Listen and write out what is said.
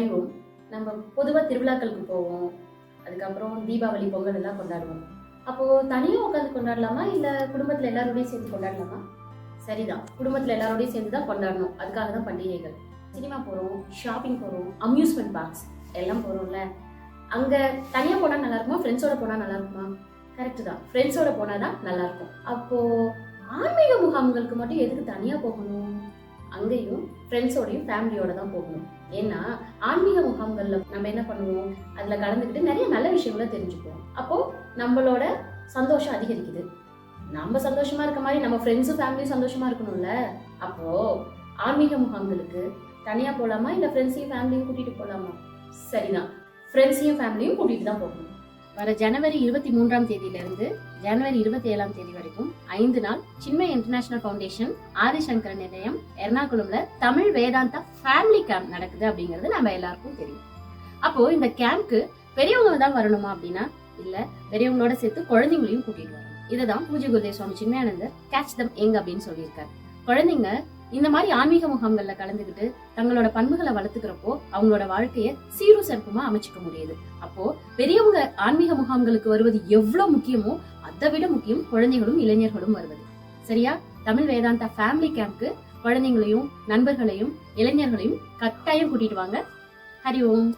அறிவோம் நம்ம பொதுவாக திருவிழாக்களுக்கு போவோம். அதுக்கப்புறம் தீபாவளி பொங்கல் எல்லாம் கொண்டாடுவோம். அப்போ தனியாக உட்காந்து கொண்டாடலாமா? இல்லை குடும்பத்தில் எல்லாரோடையும் சேர்ந்து கொண்டாடலாமா? சரிதான். குடும்பத்தில் எல்லாரோடையும் சேர்ந்து தான் கொண்டாடணும். அதுக்காக தான் பண்டிகைகள். சினிமா போகிறோம் ஷாப்பிங் போகிறோம் அம்யூஸ்மெண்ட் பார்க்ஸ் எல்லாம் போகிறோம்ல அங்கே தனியாக போனால் நல்லாயிருக்குமா ஃப்ரெண்ட்ஸோட போனால் நல்லா இருக்குமா? கரெக்டு தான். ஃப்ரெண்ட்ஸோட போனால் தான் நல்லா இருக்கும். அப்போது ஆன்மீக முகாம்களுக்கு மட்டும் எதுக்கு தனியாக போகணும்? அங்கேயும் ஃப்ரெண்ட்ஸோடையும் ஃபேமிலியோட தான் போகணும். ஏன்னா ஆன்மீக முகாம்களில் நம்ம என்ன பண்ணுவோம்? அதில் கலந்துக்கிட்டு நிறைய நல்ல விஷயங்களை தெரிஞ்சுக்குவோம். அப்போ நம்மளோட சந்தோஷம் அதிகரிக்குது. நம்ம சந்தோஷமா இருக்க மாதிரி நம்ம ஃப்ரெண்ட்ஸும் ஃபேமிலியும் சந்தோஷமா இருக்கணும்ல? அப்போ ஆன்மீக முகாம்களுக்கு தனியா போலாமா? இல்ல ஃப்ரெண்ட்ஸையும் ஃபேமிலியும் கூட்டிட்டு போலாமா? சரிதான். ஃப்ரெண்ட்ஸையும் ஃபேமிலியும் கூட்டிட்டு தான் போகணும். வர ஜனவரி இருபத்தி மூன்றாம் தேதியிலிருந்து ஜனவரி இருபத்தி ஏழாம் தேதி வரைக்கும் ஐந்து நாள் சின்மய் இன்டர்நேஷனல் ஃபவுண்டேஷன் ஆதிசங்கர் நிலையம் எர்ணாகுளம்ல தமிழ் வேதாந்தா ஃபேமிலி கேம்ப் நடக்குது அப்படிங்கிறது நம்ம எல்லாருக்கும் தெரியும். அப்போ இந்த கேம்ப்க்கு பெரியவங்க தான் வரணுமா அப்படின்னா இல்ல பெரியவங்களோட சேர்த்து குழந்தைங்களையும் கூட்டிட்டு வரணும். இதுதான் பூஜை குருதேவ சுவாமி சின்மயானந்தர் கேட்ச் தம் எங் அப்படின்னு சொல்லியிருக்காரு. குழந்தைங்க இந்த மாதிரி ஆன்மீக முகாம்கள்ல கலந்துக்கிட்டு தங்களோட பண்புகளை வளர்த்துக்கிறப்போ அவங்களோட வாழ்க்கைய சீரும் சிறப்புமா அமைச்சுக்க முடியுது. அப்போ பெரியவங்க ஆன்மீக முகாம்களுக்கு வருவது எவ்வளவு முக்கியமோ அதை விட முக்கியம் குழந்தைகளும் இளைஞர்களும் வருவது. சரியா? தமிழ் வேதாந்தா ஃபேமிலி கேம்ப்க்கு குழந்தைங்களையும் நண்பர்களையும் இளைஞர்களையும் கட்டாயம் கூட்டிட்டு வாங்க. ஹரி ஓம்.